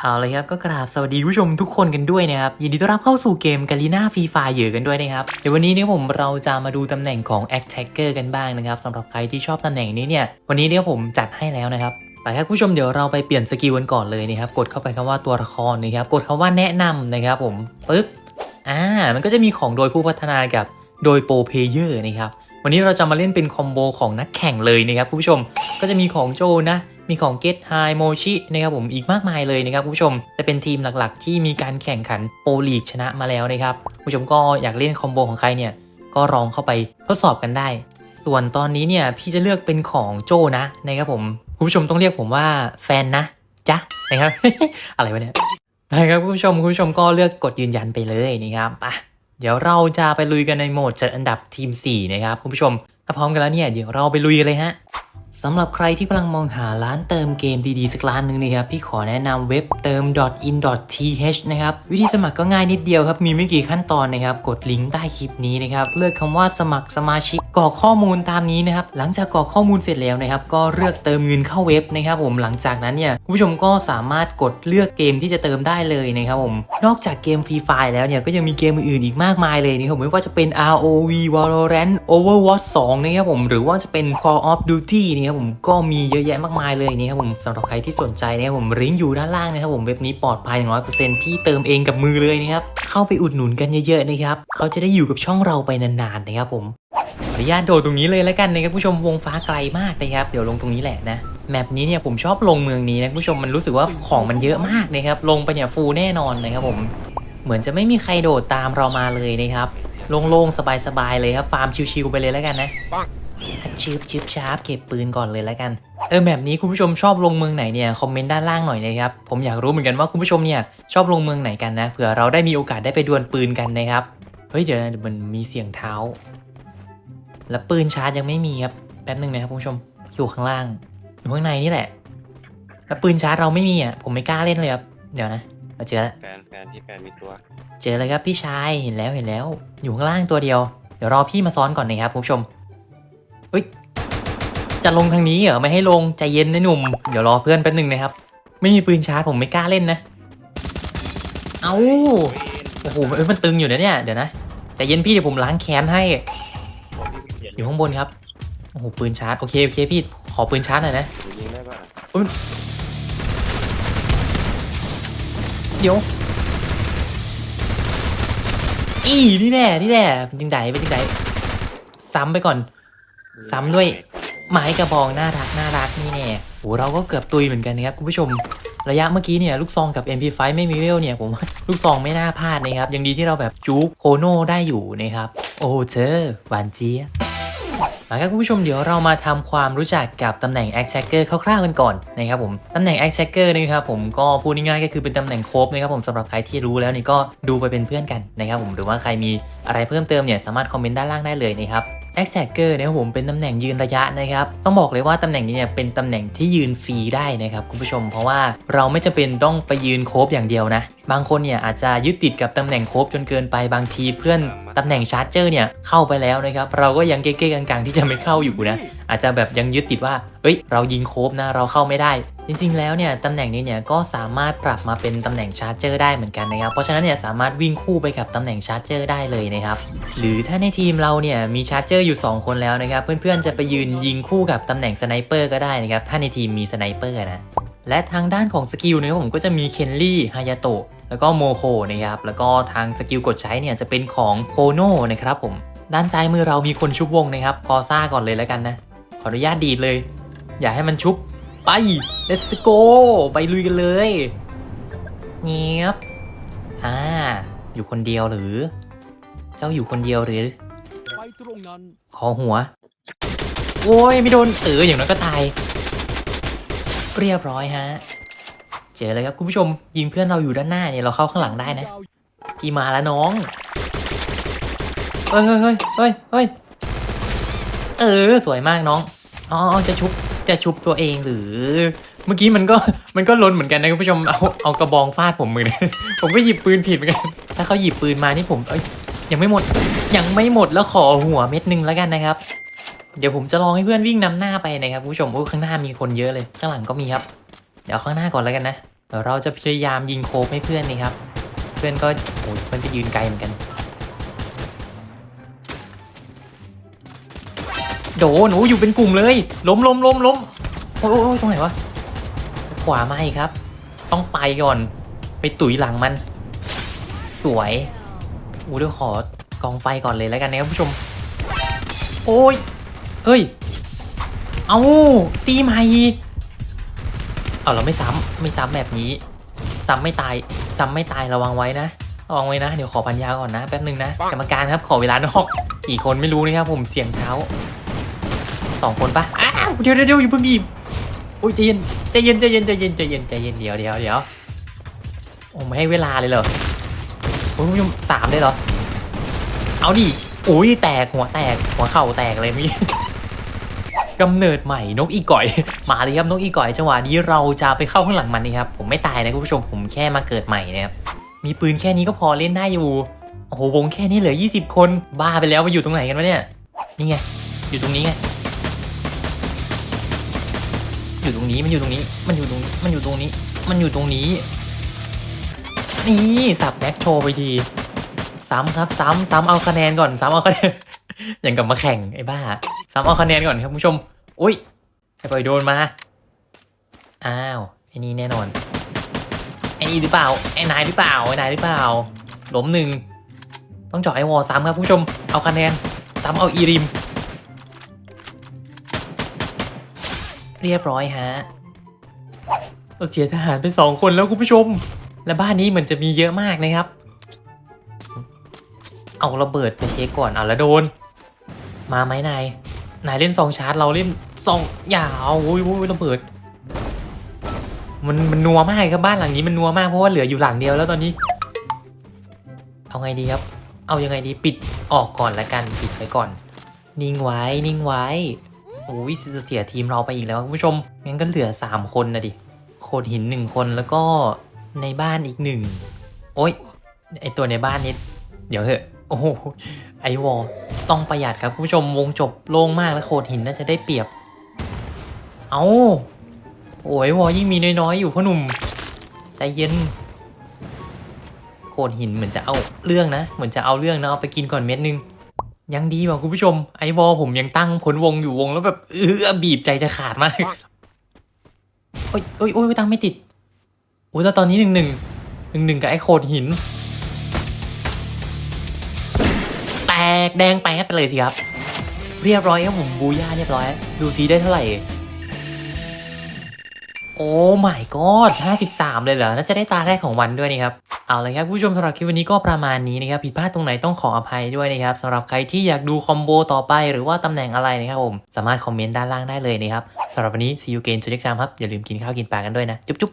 เอาเลยครับก็กราบสวัสดีผู้ชมทุกคนกันด้วยนะครับ ยินดีต้อนรับเข้าสู่เกมกาลีนาฟรีไฟเยอะกันด้วยนะครับเดี๋ยววันนี้เนี่ยผมเราจะมาดูตำแหน่งของ Attacker กันบ้างนะครับสำหรับใครที่ชอบตำแหน่งนี้เนี่ยวันนี้เนี่ยผมจัดให้แล้วนะครับไปครับผู้ชมเดี๋ยวเราไปเปลี่ยนสกิลกันก่อนเลยนะครับกดเข้าไปคำว่าตัวละครนะครับกดคำว่าแนะนำนะครับผมปึ๊บอ่ามันก็จะมีของโดยผู้พัฒนากับโดยโปรเพเยอร์นะครับวันนี้เราจะมาเล่นเป็นคอมโบของนักแข่งเลยนะครับผู้ชมก็จะมีของโจนะ มีของ Get High Mochi นะครับผมอีกมากมายเลยนะครับผู้ชมจะเป็นทีมหลักๆ ที่มีการแข่งขันโปรลีกชนะมาแล้วนะครับผู้ชมก็อยากเล่นคอมโบของใครเนี่ยก็ลองเข้าไปทดสอบกันได้ ส่วนตอนนี้เนี่ยพี่จะเลือกเป็นของโจนะนะครับผมคุณผู้ชมต้องเรียกผมว่าแฟนนะจ๊ะนะครับอะไรวะเนี่ยนะครับคุณผู้ชมคุณผู้ชมก็เลือกกดยืนยันไปเลยนะครับไปเดี๋ยวเราจะไปลุยกันในโหมดจัดอันดับทีม 4 นะครับคุณผู้ชมถ้าพร้อมกันแล้วเนี่ยเดี๋ยวเราไปลุยกันเลยฮะ สำหรับใครที่กำลังมองหาร้านเติมเกมดีๆ สักร้านหนึ่งนะครับ พี่ขอแนะนำเว็บเติม .in.th นะครับ วิธีสมัครก็ง่ายนิดเดียวครับ มีไม่กี่ขั้นตอนนะครับ กดลิงก์ใต้คลิปนี้นะครับ เลือกคำว่าสมัครสมาชิก กรอกข้อมูลตามนี้นะครับ หลังจากกรอกข้อมูลเสร็จแล้วนะครับ ก็เลือกเติมเงินเข้าเว็บนะครับ ผมหลังจากนั้นเนี่ยคุณผู้ชมก็สามารถกดเลือกเกมที่จะเติมได้เลยนะครับผมนอกจากเกมฟรีไฟแล้วเนี่ยก็ยังมีเกมอื่นอีกมากมายเลยนะครับผมไม่ว่าจะเป็น ROV Valorant Overwatch 2นะครับผมหรือว่าจะเป็น Call of Duty นะครับผมก็มีเยอะแยะมากมายเลยนะครับผมสำหรับใครที่สนใจนะครับผมลิงก์อยู่ด้านล่างนะครับผมเว็บนี้ปลอดภัย100%พี่เติมเองกับมือเลยนะครับเข้าไปอุดหนุนกันเยอะๆนะครับเขาจะได้อยู่กับช่องเราไปนานๆนะครับผม ออนุญาตโดดตรงนี้เลยแล้วกันนะครับผู้ชมวงฟ้าไกลมากนะครับเดี๋ยวลงตรงนี้แหละนะแมปนี้เนี่ยผมชอบลงเมืองนี้นะผู้ชมมันรู้สึกว่าของมันเยอะมากนะครับลงไปเนี่ยฟูแน่นอนนะครับผมเหมือนจะไม่มีใครโดดตามเรามาเลยนะครับโล่งๆสบายๆเลยครับฟาร์มชิวๆไปเลยแล้วกันนะชิบชิบชาร์ปเก็บปืนก่อนเลยแล้วกันเออแบบนี้คุณผู้ชมชอบลงเมืองไหนเนี่ยคอมเมนต์ด้านล่างหน่อยนะครับผมอยากรู้เหมือนกันว่าคุณผู้ชมเนี่ยชอบลงเมืองไหนกันนะเผื่อเราได้มีโอกาสได้ไปดวลปืนกันนะครับเฮ้ยเดี๋ยวนะเดี๋ยวมันมีเสียงเท้า แล้วปืนชาร์จยังไม่มีครับ แป๊บหนึ่งนะครับคุณผู้ชม อยู่ข้างล่าง อยู่ข้างในนี่แหละ แล้วปืนชาร์จเราไม่มีอะ ผมไม่กล้าเล่นเลยครับ เดี๋ยวนะมาเจอแล้วแฟนแฟนที่แฟนมีตัว เจอเลยครับพี่ชาย เห็นแล้วเห็นแล้ว อยู่ข้างล่างตัวเดียว เดี๋ยวรอพี่มาซ้อนก่อนนะครับคุณผู้ชมเฮ้ย จะลงทางนี้เหรอ ไม่ให้ลง ใจเย็นนะหนุ่ม เดี๋ยวรอเพื่อนแป๊บหนึ่งนะครับ ไม่มีปืนชาร์จผมไม่กล้าเล่นนะ เอาโอ้โหเอ้ยมันตึงอยู่นะเนี่ย เดี๋ยวนะ ใจเย็นพี่เดี๋ยวผมล้างแค้นให้ผมที่เขียน อยู่ข้างบนครับ โอ้โหปืนชาร์จ โอเค โอเคพี่ ขอปืนชาร์จหน่อยนะ ยิงได้ป่ะเดี๋ยว อีนี่แน่ นี่แน่เป็นจังไดเป็นจังไดซ้ำไปก่อน ซ้ำด้วย ไม้กระบองน่ารักน่ารักนี่แน่โหเราก็เกือบตุยเหมือนกันนะครับคุณผู้ชม ระยะเมื่อกี้เนี่ยลูกซองกับ MP5 ไม่มีเวลเนี่ยผมว่าลูกซองไม่น่าพลาดนะครับ ยังดีที่เราแบบจุกโคโน่ได้อยู่นะครับ โอ้เธอหวานเจี๊ยบมา ครับคุณผู้ชมเดี๋ยวเรามาทำความรู้จักกับตำแหน่ง a c t Checker คร่าวๆกันก่อนนะครับผมตำแหน่ง a c t Checker นะครับผมก็พูดง่ายๆก็คือเป็นตำแหน่งโคบนะครับผมสำหรับใครที่รู้แล้วนี่ก็ดูไปเป็นเพื่อนกันนะครับผมหรือว่าใครมีอะไรเพิ่มเติมเนี่ยสามารถคอมเมนต์ด้านล่างได้เลยนะครับ a c t Checker นะครับผมเป็นตำแหน่งยืนระยะนะครับต้องบอกเลยว่าตำแหน่งนี้เนี่ยเป็นตำแหน่งที่ยืนฟรีได้นะครับคุณผู้ชมเพราะว่าเราไม่จำเป็นต้องไปยืนโคบอย่างเดียวนะบางคนเนี่ยอาจจะยึดติดกับตำแหน่งโคบจนเกินไปบางทีเพื่อนตำแหน่งชาร์จเจอร์เนี่ยเข้าไปแล้วนะครับเราก็ยังเก๊ๆกลางๆ ที่จะไม่เข้าอยู่นะอาจจะแบบยังยึดติดว่าเอ้ย เรายิงโคบนะเราเข้าไม่ได้ จริงๆ แล้วเนี่ยตำแหน่งนี้เนี่ยก็สามารถปรับมาเป็นตำแหน่งชาร์จเจอร์ได้เหมือนกันนะครับเพราะฉะนั้นเนี่ยสามารถวิ่งคู่ไปกับตำแหน่งชาร์จเจอร์ได้เลยนะครับหรือถ้าในทีมเราเนี่ยมีชาร์จเจอร์อยู่ 2 คนแล้วนะครับเพื่อนๆจะไปยืนยิงคู่กับตำแหน่งสไนเปอร์ก็ได้นะครับถ้าในทีมมีสไนเปอร์นะและทางด้านของสกิลนะครับผมก็จะมีเคนลี่ฮายาโตะ แล้วก็โมโคนะครับแล้วก็ทางสกิลกดใช้เนี่ยจะเป็นของโคโนนะครับผมด้านซ้ายมือเรามีคนชุบวงนะครับกอซ่าก่อนเลยแล้วกันนะ ขออนุญาตดีดเลย อย่าให้มันชุบไป let's go ไปลุยกันเลยเงียบอ่าอยู่คนเดียวหรือ เจ้าอยู่คนเดียวหรือไปตรงนั้นขอหัว โอ้ยไม่โดนเอออย่างนั้นก็ตาย เรียบร้อยฮะ เจอเลยครับคุณผู้ชมยิงเพื่อนเราอยู่ด้านหน้าเนี่ยเราเข้าข้างหลังได้นะพี่มาแล้วน้องเฮ้ยเฮ้ยเฮ้ยเฮ้ยเออสวยมากน้องอ๋อจะชุบจะชุบตัวเองหรือ เมื่อกี้มันก็มันก็ล้นเหมือนกันนะคุณผู้ชมเอาเอากระบองฟาดผมมือนะผมก็หยิบปืนผิดเหมือนกันถ้าเขาหยิบปืนมานี่ผมเอ้ยยังไม่หมดยังไม่หมดแล้วขอหัวเม็ดหนึ่งแล้วกันนะครับ เดี๋ยวผมจะลองให้เพื่อนวิ่งนำหน้าไปนะครับคุณผู้ชมโอ้ข้างหน้ามีคนเยอะเลย ข้างหลังก็มีครับ เดี๋ยวข้างหน้าก่อนแล้วกันนะเดี๋ยวเราจะพยายามยิงโคบให้เพื่อนนี่ครับ เพื่อนก็โอ้ยเพื่อนก็ยืนไกลเหมือนกัน โดหนูอยู่เป็นกลุ่มเลย ล้มล้มล้มล้มโอ้ยตรงไหนวะ ขวามาอีกครับ ต้องไปก่อน ไปตุ๋ยหลังมัน สวยอู้เดี๋ยวขอกองไฟก่อนเลยแล้วกันนะครับผู้ชม โอ้ยเฮ้ย เอาตีใหม่ เอาเราไม่ซ้ำไม่ซ้ำแบบนี้ ซ้ำไม่ตาย ซ้ำไม่ตายระวังไว้นะระวังไว้นะ เดี๋ยวขอพันยาก่อนนะแป๊บนึงนะกรรมการครับขอเวลานอกกี่คนไม่รู้นะครับผมเสียงเท้าสองคนปะอ้าวเดี๋ยวเดี๋ยวเดี๋ยวอย่าเพิ่งบีบโอ้ยใจเย็นใจเย็นใจเย็นใจเย็นใจเย็นใจเย็นเดี๋ยวเดี๋ยวเดี๋ยวโอ้ไม่ให้เวลาเลยเหรอโอ้ยคุณผู้ชมสามเลยเหรอเอาดิโอ้ยแตกหัวแตกหัวเข่าแตกเลยเมื่อ กำเนิดใหม่นกอีก่อย มาเลยครับนกอีก่อยจังหวะนี้เราจะไปเข้าข้างหลังมันนี่ครับผมไม่ตายนะคุณผู้ชมผมแค่มาเกิดใหม่นะครับมีปืนแค่นี้ก็พอเล่นได้อยู่โอ้โหวงแค่นี้เหลือ 20 คนบ้าไปแล้วมาอยู่ตรงไหนกันวะเนี่ยนี่ไงอยู่ตรงนี้ไงอยู่ตรงนี้มันอยู่ตรงนี้มันอยู่ตรงนี้มันอยู่ตรงนี้ มันอยู่ตรงนี้นี่สับแบ็คโชว์ไปทีซ้ำครับซ้ำซ้ำเอาคะแนนก่อนซ้ำเอาคะแนนอย่างกับมาแข่งไอ้บ้าซ้ำเอาคะแนนก่อนครับคุณผู้ชม อุ้ยไอ้ปล่อยโดนมา อ้าวไอ้นี่แน่นอน ไอ้นี่หรือเปล่า ไอ้นายหรือเปล่า ไอ้นายหรือเปล่าล้มหนึ่ง ต้องเจาะไอวอลซ้ำครับคุณผู้ชม เอาคะแนน ซ้ำเอาอีริม เรียบร้อยฮะเราเสียทหารไปสองคนแล้วคุณผู้ชม และบ้านนี้เหมือนจะมีเยอะมากนะครับ เอาระเบิดไปเช็คก่อนเอาแล้วโดน มาไหมนาย นายเล่นซองชาร์จเราเล่นซองยาวโอ้ยโอ้ยระเบิด มันมันนัวมากครับบ้านหลังนี้มันนัวมากเพราะว่าเหลืออยู่หลังเดียวแล้วตอนนี้ เอาไงดีครับ เอายังไงดีปิดออกก่อนละกันปิดไว้ก่อน นิ่งไว้นิ่งไว้โอ้ยเสียทีมเราไปอีกแล้วคุณผู้ชมงั้นก็เหลือสามคนนะดิโขดหินหนึ่งคนแล้วก็ในบ้านอีกหนึ่งโอ้ยไอตัวในบ้านนี้เดี๋ยวเถอะ โอ้โหไอวอลต้องประหยัดครับคุณผู้ชมวงจบโล่งมากแล้วโขดหินน่าจะได้เปรียบ เอาโอ้ยวอยิ่งมีน้อยๆอยู่พ่อหนุ่ม ใจเย็น โขดหินเหมือนจะเอาเรื่องนะ เหมือนจะเอาเรื่องนะเอาไปกินก่อนเม็ดนึง ยังดีว่าคุณผู้ชม ไอวอลผมยังตั้งผลวงอยู่วงแล้วแบบเออบีบใจจะขาดมากโอ้ยโอ้ยโอ้ยตั้งไม่ติดโอ้ยแล้วตอนนี้หนึ่งหนึ่งหนึ่งหนึ่งกับไอโขดหิน กแดงแป๊ดไปเลยสิครับ เรียบร้อยครับผมบูย่าเรียบร้อย ดูซีได้เท่าไหร่ โอ้ my god 53 เลยเหรอ น่าจะได้ตาแรกของวันด้วยนี่ครับเอาเลยครับผู้ชมสำหรับคลิปวันนี้ก็ประมาณนี้นะครับผิดพลาดตรงไหนต้องขออภัยด้วยนะครับสำหรับใครที่อยากดูคอมโบต่อไปหรือว่าตำแหน่งอะไรนะครับผม สามารถคอมเมนต์ด้านล่างได้เลยนะครับสำหรับวันนี้ see you again จุดเล็กชามครับ อย่าลืมกินข้าวกินปลากันด้วยนะ จุ๊บ